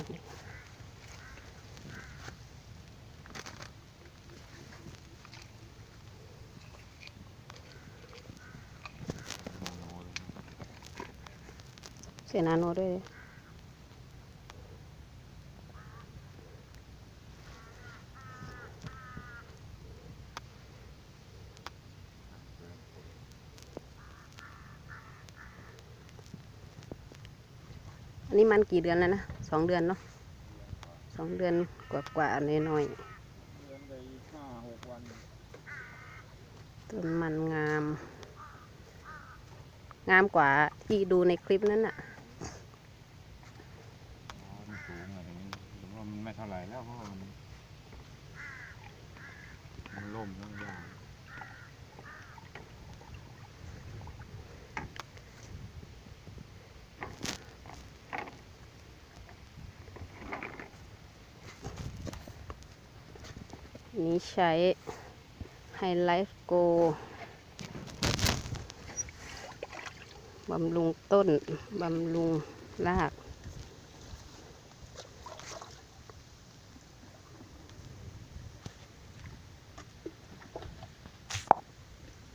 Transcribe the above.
เสียนาโนด้วยดิอันนี้มันกี่เดือนแล้วนะ สองเดือนเนาะสองเดือนกว่ากว่าๆน้อยๆต้นมันงาม งามกว่าที่ดูในคลิปนั้นน่ะอ๋อมันสูงอะไรนี้ผมว่ามันไม่เท่าไหร่แล้วเพราะมันมันล่มทั้งอย่าง นี้ใช้ไฮไลท์โกบำรุงต้น บำรุงราก